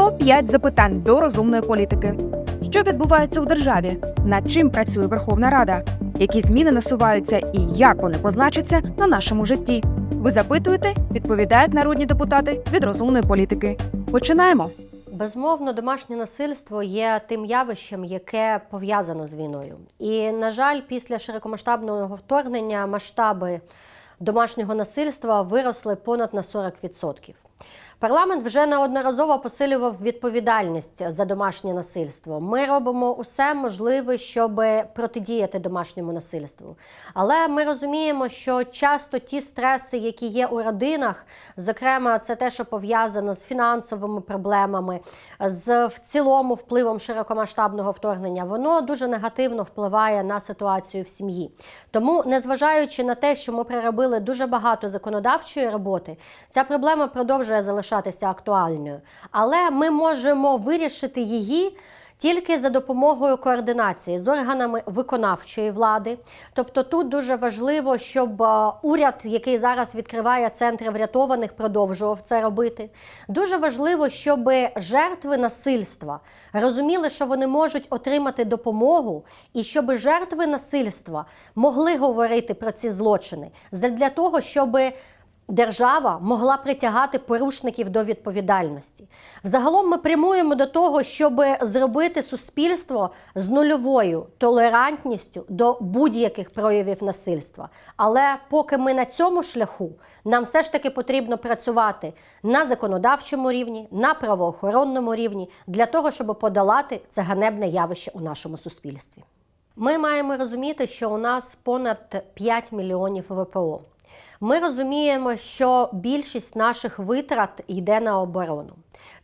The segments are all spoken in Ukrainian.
105 запитань до розумної політики. Що відбувається у державі? Над чим працює Верховна Рада? Які зміни насуваються і як вони позначаться на нашому житті? Ви запитуєте, відповідають народні депутати від розумної політики. Починаємо. Безумовно, домашнє насильство є тим явищем, яке пов'язано з війною. І, на жаль, після широкомасштабного вторгнення масштаби домашнього насильства виросли понад на 40%. Парламент вже неодноразово посилював відповідальність за домашнє насильство. Ми робимо усе можливе, щоб протидіяти домашньому насильству. Але ми розуміємо, що часто ті стреси, які є у родинах, зокрема, це те, що пов'язано з фінансовими проблемами, з в цілому впливом широкомасштабного вторгнення, воно дуже негативно впливає на ситуацію в сім'ї. Тому, незважаючи на те, що ми проробили дуже багато законодавчої роботи, ця проблема продовжує залишатися актуальною. Але ми можемо вирішити її. Тільки за допомогою координації з органами виконавчої влади, тобто тут дуже важливо, щоб е, уряд, який зараз відкриває центри врятованих, продовжував це робити. Дуже важливо, щоб жертви насильства розуміли, що вони можуть отримати допомогу, і щоб жертви насильства могли говорити про ці злочини для того, щоб Держава могла притягати порушників до відповідальності. Взагалом ми прямуємо до того, щоб зробити суспільство з нульовою толерантністю до будь-яких проявів насильства. Але поки ми на цьому шляху, нам все ж таки потрібно працювати на законодавчому рівні, на правоохоронному рівні для того, щоб подолати це ганебне явище у нашому суспільстві. Ми маємо розуміти, що у нас понад 5 мільйонів ВПО. Ми розуміємо, що більшість наших витрат йде на оборону.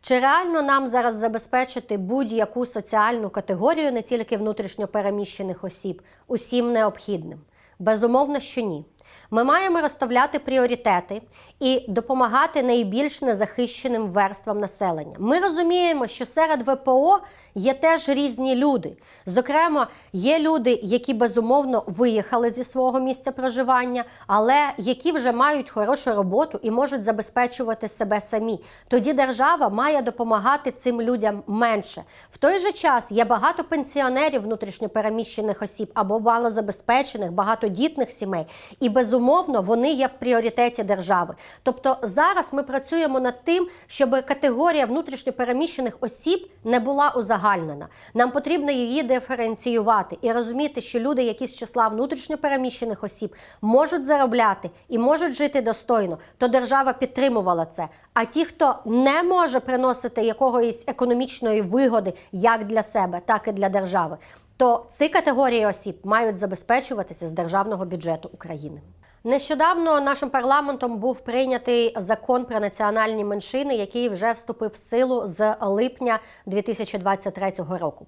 Чи реально нам зараз забезпечити будь-яку соціальну категорію, не тільки внутрішньопереміщених осіб, усім необхідним? Безумовно, що ні. Ми маємо розставляти пріоритети і допомагати найбільш незахищеним верствам населення. Ми розуміємо, що серед ВПО є теж різні люди. Зокрема, є люди, які безумовно виїхали зі свого місця проживання, але які вже мають хорошу роботу і можуть забезпечувати себе самі. Тоді держава має допомагати цим людям менше. В той же час є багато пенсіонерів внутрішньопереміщених осіб або малозабезпечених, багатодітних сімей. І безумовно вони є в пріоритеті держави. Тобто зараз ми працюємо над тим, щоб категорія внутрішньопереміщених осіб не була узагальнена. Нам потрібно її диференціювати і розуміти, що люди, які з числа внутрішньопереміщених осіб можуть заробляти і можуть жити достойно, то держава підтримувала це. А ті, хто не може приносити якогось економічної вигоди як для себе, так і для держави, то ці категорії осіб мають забезпечуватися з державного бюджету України. Нещодавно нашим парламентом був прийнятий закон про національні меншини, який вже вступив в силу з липня 2023 року.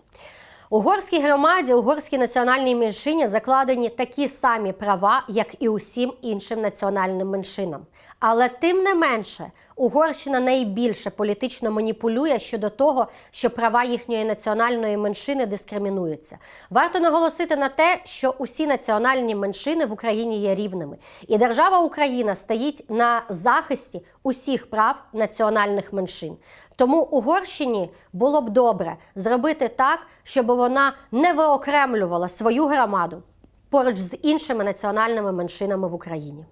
Угорській громаді, угорській національній меншині закладені такі самі права, як і усім іншим національним меншинам. Але тим не менше, Угорщина найбільше політично маніпулює щодо того, що права їхньої національної меншини дискримінуються. Варто наголосити на те, що усі національні меншини в Україні є рівними, і держава Україна стоїть на захисті усіх прав національних меншин. Тому Угорщині було б добре зробити так, щоб вона не виокремлювала свою громаду поруч з іншими національними меншинами в Україні.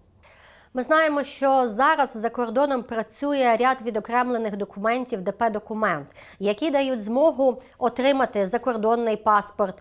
Ми знаємо, що зараз за кордоном працює ряд відокремлених документів, ДП-документ, які дають змогу отримати закордонний паспорт,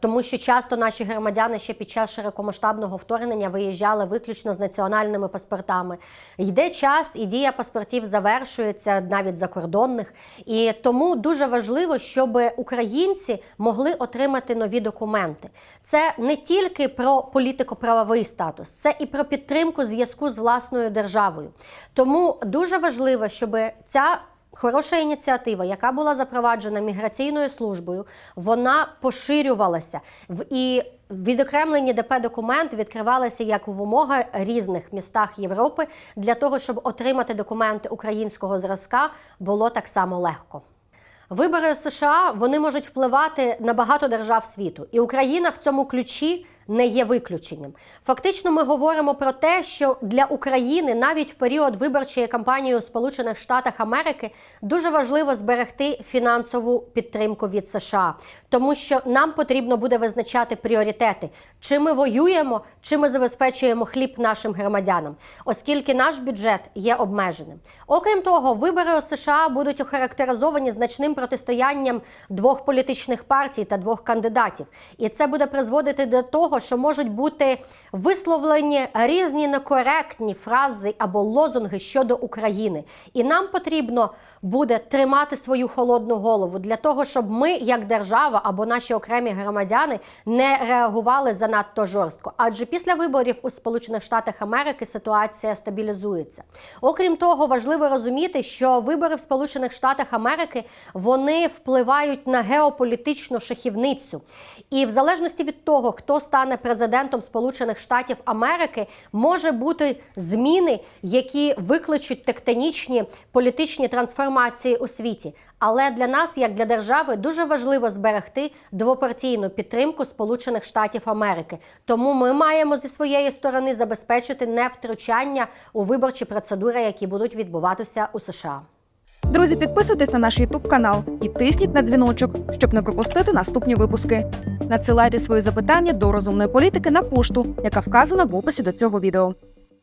тому що часто наші громадяни ще під час широкомасштабного вторгнення виїжджали виключно з національними паспортами. Йде час, і дія паспортів завершується навіть закордонних. І тому дуже важливо, щоб українці могли отримати нові документи. Це не тільки про політико-правовий статус, це і про підтримку зв'язку з власною державою. Тому дуже важливо, щоб ця хороша ініціатива, яка була запроваджена міграційною службою, вона поширювалася в і. Відокремлені ДП документи відкривалися як в умога різних містах Європи для того, щоб отримати документи українського зразка, було так само легко. Вибори США вони можуть впливати на багато держав світу, і Україна в цьому ключі не є виключенням. Фактично, ми говоримо про те, що для України навіть в період виборчої кампанії у Сполучених Штатах Америки дуже важливо зберегти фінансову підтримку від США, тому що нам потрібно буде визначати пріоритети, чи ми воюємо, чи ми забезпечуємо хліб нашим громадянам, оскільки наш бюджет є обмеженим. Окрім того, вибори у США будуть охарактеризовані значним протистоянням двох політичних партій та двох кандидатів, і це буде призводити до того, що можуть бути висловлені різні некоректні фрази або лозунги щодо України. І нам потрібно буде тримати свою холодну голову для того, щоб ми, як держава або наші окремі громадяни, не реагували занадто жорстко. Адже після виборів у Сполучених Штатах Америки ситуація стабілізується. Окрім того, важливо розуміти, що вибори в Сполучених Штатах Америки вони впливають на геополітичну шахівницю. І в залежності від того, хто стане президентом Сполучених Штатів Америки, може бути зміни, які викличуть тектонічні політичні трансформації у світі. Але для нас, як для держави, дуже важливо зберегти двопартійну підтримку Сполучених Штатів Америки. Тому ми маємо зі своєї сторони забезпечити невтручання у виборчі процедури, які будуть відбуватися у США. Друзі, підписуйтесь на наш YouTube канал і тисніть на дзвіночок, щоб не пропустити наступні випуски. Надсилайте свої запитання до розумної політики на пошту, яка вказана в описі до цього відео.